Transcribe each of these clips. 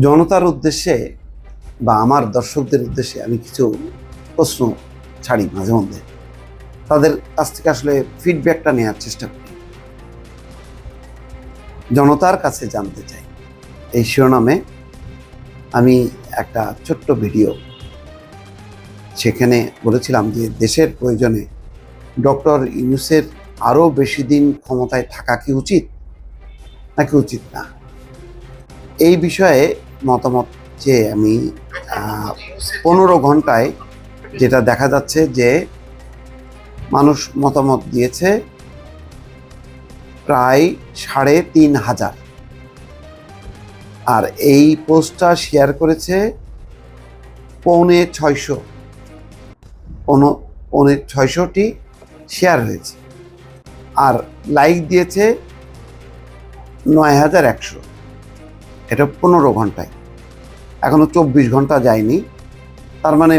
জনতার উদ্দেশ্যে বা আমার দর্শকদের উদ্দেশ্যে আমি কিছু প্রশ্ন ছাড়ি মাঝে মধ্যে। তাদের কাছ থেকে আসলে ফিডব্যাকটা নেওয়ার চেষ্টা করি। জনতার কাছে জানতে চাই। এই শিরোনামে আমি একটা ছোট্ট ভিডিও সেখানে বলেছিলাম যে দেশের প্রয়োজনে ডক্টর ইউনুসের আরও বেশি দিন ক্ষমতায় থাকা কি উচিত? নাকি উচিত না? এই বিষয়ে মতামত যে আমি পনেরো ঘন্টায় যেটা দেখা যাচ্ছে যে মানুষ মতামত দিয়েছে প্রায় সাড়ে তিন হাজার। আর এই পোস্টটা শেয়ার করেছে পৌনে ছয়শো। পৌনে ছয়শোটি শেয়ার হয়েছে। আর লাইক দিয়েছে নয় হাজার একশো। এটা পনেরো ঘন্টায়। এখনও চব্বিশ ঘণ্টা যায়নি। তার মানে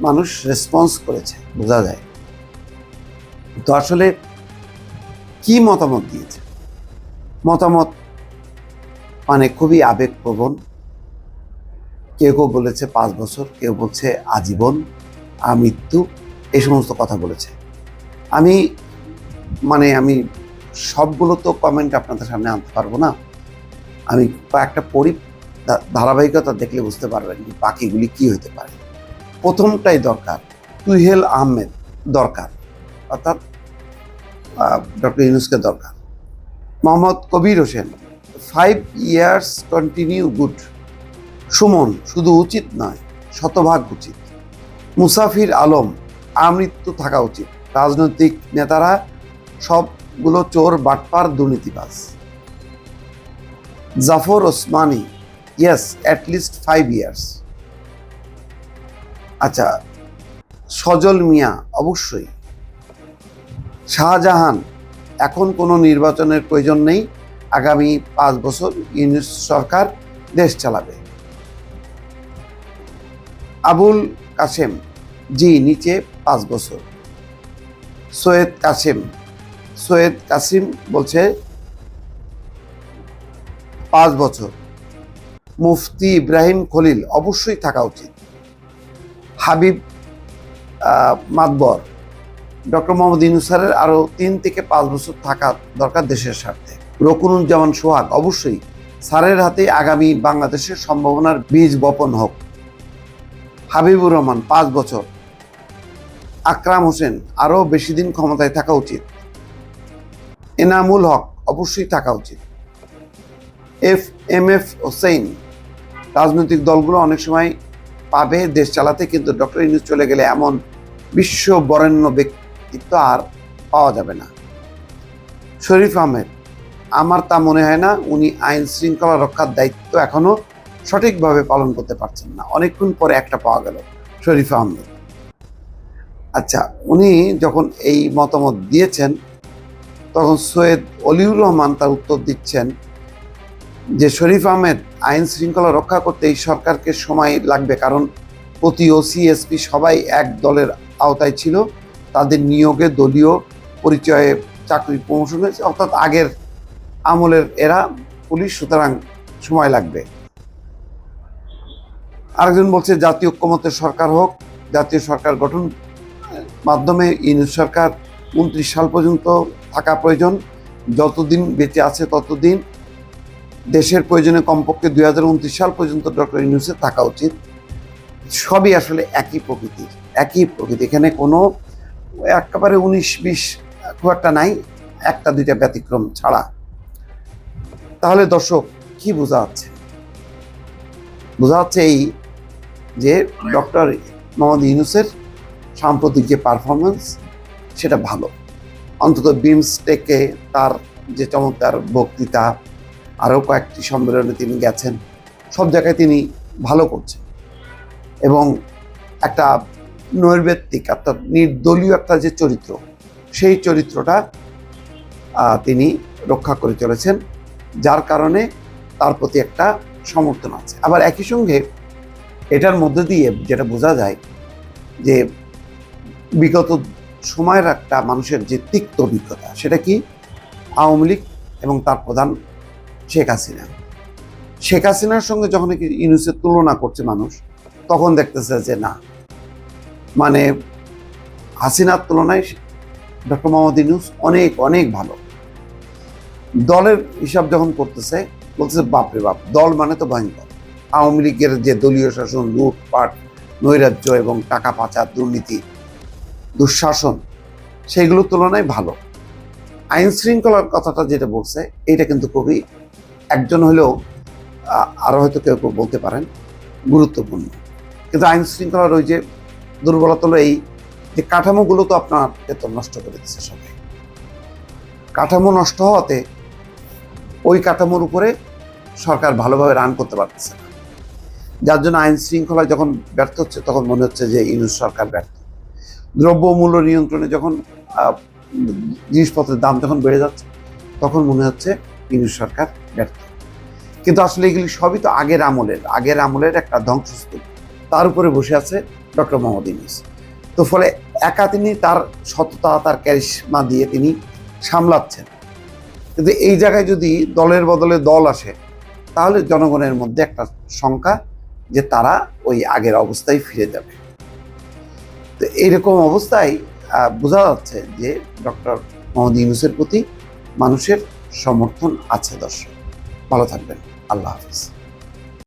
মানুষ রেসপন্স করেছে, বোঝা যায়। তো আসলে কি মতামত দিয়েছে? মতামত মানে খুবই আবেগপ্রবণ। কেউ কেউ বলেছে পাঁচ বছর, কেউ বলছে আজীবন, আমৃত্যু এই সমস্ত কথা বলেছে। আমি মানে আমি সবগুলো তো কমেন্ট আপনাদের সামনে আনতে পারব না। আমি একটা পরি ধারাবাহিকতা দেখলে বুঝতে পারবেন যে বাকিগুলি কি হতে পারে। প্রথমটাই দরকার, তুহেল আহমেদ দরকার, অর্থাৎ ডক্টর ইউনুসকে দরকার। Mohammad Kabir Hossain five years continue good Sumon, শুধু উচিত নয়, শতভাগ উচিত। মুসাফির আলম, আমৃত্যু থাকা উচিত। রাজনৈতিক নেতারা সবগুলো চোর, বাটপার, দুর্নীতিবাজ। Zafar Osmani yes at least five years আচ্ছা সজল মিয়া, অবশ্যই। শাহজাহান, এখন কোনো নির্বাচনের প্রয়োজন নেই, আগামী পাঁচ বছর ইউনিস সরকার দেশ চালাবে। আবুল কাসেম জি, নিচে পাঁচ বছর। সৈয়দ কাসেম সৈয়দ কাসিম বলছে পাঁচ বছর। মুফতি ইব্রাহিম খলিল অবশ্যই থাকা উচিত। হাবিব মাতবর, ডক্টর মোহাম্মদ ইনুসারের আরও তিন থেকে পাঁচ বছর থাকা দরকার দেশের স্বার্থে। রকুনুজ্জামান সোহাগ অবশ্যই স্যারের হাতে আগামী বাংলাদেশের সম্ভাবনার বীজ বপন হোক। হাবিবুর রহমান, পাঁচ বছর। আকরাম হোসেন আরও বেশি দিন ক্ষমতায় থাকা উচিত। এনামুল হক অবশ্যই থাকা উচিত। এফ এম এফ হোসেন রাজনৈতিক দলগুলো অনেক সময় পাবে, দেশ চালাতে, কিন্তু ডক্টর ইউনুস চলে গেলে এমন বিশ্ব বরেণ্য ব্যক্তিত্ব আর পাওয়া যাবে না। শরীফ আহমেদ, আমার তা মনে হয় না, উনি আইন শৃঙ্খলা রক্ষার দায়িত্ব এখনও সঠিকভাবে পালন করতে পারছেন না। অনেকক্ষণ পরে একটা পাওয়া গেল, শরীফ আহমেদ। আচ্ছা উনি যখন এই মতামত দিয়েছেন, তখন সৈয়দ অলিউর রহমান তার উত্তর দিচ্ছেন যে শরীফ আহমেদ আইন শৃঙ্খলা রক্ষা করতে এই সরকারকে সময় লাগবে, কারণ প্রতি ওসি এসপি সবাই এক দলের আওতায় ছিল। তাদের নিয়োগে দলীয় পরিচয়ে চাকরি প্রমোশন হয়েছে, অর্থাৎ আগের আমলের এরা পুলিশ, সুতরাং সময় লাগবে। আরেকজন বলছে, জাতীয় ঐক্যমতের সরকার হোক, জাতীয় সরকার গঠন মাধ্যমে ইউনিট সরকার উনত্রিশ সাল পর্যন্ত থাকা প্রয়োজন। যতদিন বেঁচে আছে ততদিন দেশের প্রয়োজনে কমপক্ষে দুই হাজার উনত্রিশ সাল পর্যন্ত ডক্টর ইউনুসের থাকা উচিত। সবই আসলে একই প্রকৃতির, একই প্রকৃতি। এখানে কোনো একেবারে উনিশ বিশ খুব একটা নাই, একটা দুইটা ব্যতিক্রম ছাড়া। তাহলে দর্শক, কি বোঝা যাচ্ছে? বোঝা যাচ্ছে এই যে ডক্টর মোহাম্মদ ইউনুসের সাম্প্রতিক যে পারফরমেন্স সেটা ভালো। অন্তত বিমস্টেকে তার যে চমৎকার বক্তৃতা আরও কয়েকটি সম্মেলনে তিনি গেছেন। সব জায়গায় তিনি ভালো করছেন। এবং একটা নৈর্ব্যক্তিক, অর্থাৎ নির্দলীয় একটা যে চরিত্র, সেই চরিত্রটা তিনি রক্ষা করে চলেছেন, যার কারণে তার প্রতি একটা সমর্থন আছে। আবার একই সঙ্গে এটার মধ্যে দিয়ে যেটা বোঝা যায় যে বিগত সময়ের একটা মানুষের যে তিক্ত অভিজ্ঞতা, সেটা কি? আওয়ামী লীগ এবং তার প্রধান শেখ হাসিনা। শেখ হাসিনার সঙ্গে যখন ইউনুসের তুলনা করছে মানুষ, তখন দেখতেছে যে না। মানে হাসিনার তুলনায় ডক্টর মোহাম্মদ ইউনুস অনেক অনেক ভালো। দলের হিসাব যখন করতেছে, বলতেছে বাপরে বাপ, দল মানে তো ভয়ঙ্কর। আওয়ামী লীগের যে দলীয় শাসন, লুটপাট, নৈরাজ্য এবং টাকা পাচার, দুর্নীতি, দুঃশাসন, সেইগুলোর তুলনায় ভালো। আইন শৃঙ্খলার কথাটা যেটা বলছে, এটা কিন্তু খুবই একজন হলেও আরও হয়তো কেউ কেউ বলতে পারেন, গুরুত্বপূর্ণ। কিন্তু আইন শৃঙ্খলার ওই যে দুর্বলতা হলো এই যে কাঠামোগুলো তো আপনার তো নষ্ট করে দিচ্ছে সবাই। কাঠামো নষ্ট হওয়াতে ওই কাঠামোর উপরে সরকার ভালোভাবে রান করতে পারতেছে না। যার জন্য আইন শৃঙ্খলা যখন ব্যর্থ হচ্ছে, তখন মনে হচ্ছে যে ইউনুস সরকার ব্যর্থ। দ্রব্য মূল্য নিয়ন্ত্রণে যখন জিনিসপত্রের দাম যখন বেড়ে যাচ্ছে, তখন মনে হচ্ছে ইউনুস সরকার ব্যর্থ। কিন্তু আসলে এগুলি সবই তো আগের আমলের আগের আমলের একটা ধ্বংসস্তূপ। তার উপরে বসে আছে ডক্টর মোহাম্মদ ইউনুস। তো ফলে একা তিনি তার সততা, তার ক্যারিশমা দিয়ে তিনি সামলাচ্ছেন। কিন্তু এই জায়গায় যদি দলের বদলে দল আসে, তাহলে জনগণের মধ্যে একটা শঙ্কা যে তারা ওই আগের অবস্থায় ফিরে যাবে। তো এইরকম অবস্থায় বোঝা যাচ্ছে যে ডক্টর মোহাম্মদ ইউনুসের প্রতি মানুষের সমর্থন আছে দর্শক। ভালো থাকবেন। আল্লাহ হাফিজ।